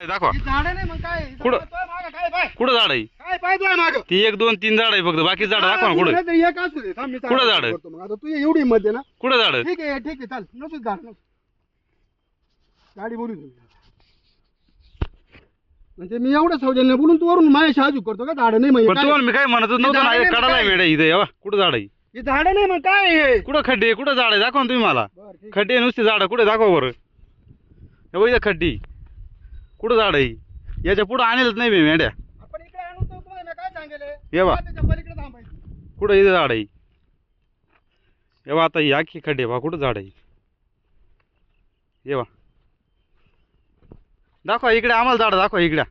दाखवा. झाडं नाही मग काय? कुठं? तुझ्या मागं काय पाय? कुठं झाड आहे काय पाय तुझ्या मागं? ती एक दोन तीन झाड आहे फक्त. बाकी झाड दाखवा ना कुठं. नाही तरी एक असू दे थांब मी कुठं झाडं? करतो मग. आता तू एवढी आहे ना. कुठं झाड? ठीक आहे ठीक आहे चाल. नसूच झाड गाडी बोलू दे. म्हणजे मी एवढं सौजन्य बोलून तू वरून माझ्या शहाजू करतो का? झाड नाही म्हणजे पण काय? तुम्हाला मी काय म्हणतच नव्हतं झाडं ना नाही, कडाला आहे काय? मेढ्या इथे. कुठं झाड आहे हे झाड नाही मग काय हे? कुठं खड्डे? आहे? कुठं झाड? आहे दाखवा ना तुम्ही मला. बरं, ठीक आहे. खड्डे आहे, नुसते झाड कुठे? दाखवा बरं. हे बघ इथं खड्डी. कुठं झाड आहे याच्या पुढं आणलंच नाही मी मेंढ्या. आपण इकडे आणू तर तुम्हाला मी काय सांगेल? ये बा. त्याच्या पलीकडे थांबायचं. कुठं इथं झाड आहे हे बा आता ही आखी खड्डे बा कुठं झाड आहे ये बा. दाखवा इकडे आम्हाला झाड दाखवा इकडे.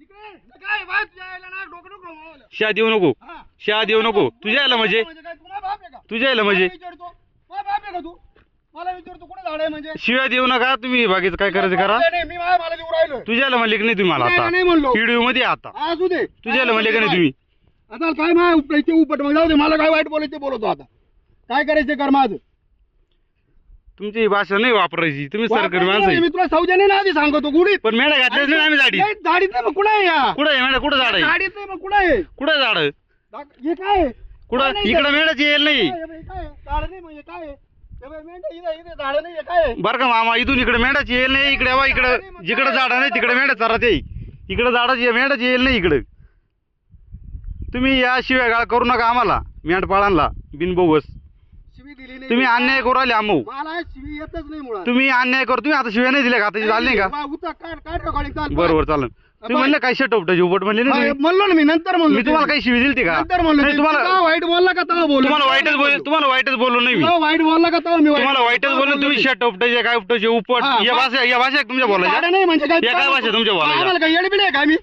इकडे? हे काय बाय तुझ्या यायला ना डोकं नको लावलं. शा देऊ नको. हा. शा देऊ नको. तुझ्या यायला म्हणजे? काय? तुला बाप आहे का? तुझ्या यायला म्हणजे? मला विचारतो. मला बाप आहे का तू? मला विचारतो कुठे झाड आहे म्हणजे? शिव्या देऊ नका तुम्ही बाकीचं काय करायचं करा. नाही, नाही, मी माझ्या मला देऊ राहिलो तुझ्या यायला म्हणले की नाही तुम्ही मला नाही, आता. नाही म्हणलो. व्हिडिओमध्ये आता. असू दे. तुझ्या यायला म्हणले का नाही तुम्ही. आता काय माय उपटायचे उपट मग जाऊ दे मला काय वाईट बोलायचे बोलतो आता. काय करायचे कर माझं. तुमची ही भाषा नाही वापरायची. तुम्ही सरकारी माणसं आहे. मी तुला सौजन्य ना आधी सांगतो गुढीत. पण मेढ्या घातल्याच नाही आम्ही झाडी नाही, झाडीत नाही मग कुठं आहे या? कुठं आहे मेढ्या कुठं झाड आहे? झाडीत नाही मग कुठं आहे? कुठं झाड? दाख- हे काय आहे? कुठं? नाही, इकडं मेढ्याची येईल नाही. काय आहे? झाडं नाही म्हणजे काय आहे? बरं का मामा इथून इकडे मेढ्याची येईल नाही इकडे बा इकडं जिकडं झाड नाही तिकडे मेढ्या चरात येईल इकडे झाडाची मेढ्याची येईल नाही इकडं. तुम्ही या शिव्या गाळ करू नका आम्हाला मेंढपाळांना बिनबोगस. तुम्ही अन्याय करू राहिले आमो तुम्ही अन्याय करू तुम्ही आता शिव्या नाही दिल्या का? आता झाले नाही का? बरोबर चालेल. तुम्ही म्हणले काय शट उपटायची उपट म्हणले ना तुम्ही? म्हणलो ना मी नंतर म्हणलो मी तुम्हाला काही शिवी दिली का? नंतर म्हणलो नाही. तुम्हाला वाईट बोलला का तेव्हा बोललो? तुम्हाला वाईटच बोल तुम्हाला वाईटच बोललो नाही मी. तेव्हा वाईट बोलला का तेव्हा मी वाईट तुम्हाला वाईटच तेव्हा बोललो तुम्ही मी. शट उपटायचे काय उपटायचे उपट हा, या भाषा या भाषा तुमच्या बोलायच्या. नाही म्हणजे काय या काय भाषा तुमच्या बोलायच्या? आम्हाला काय येडबिड आहे का मी?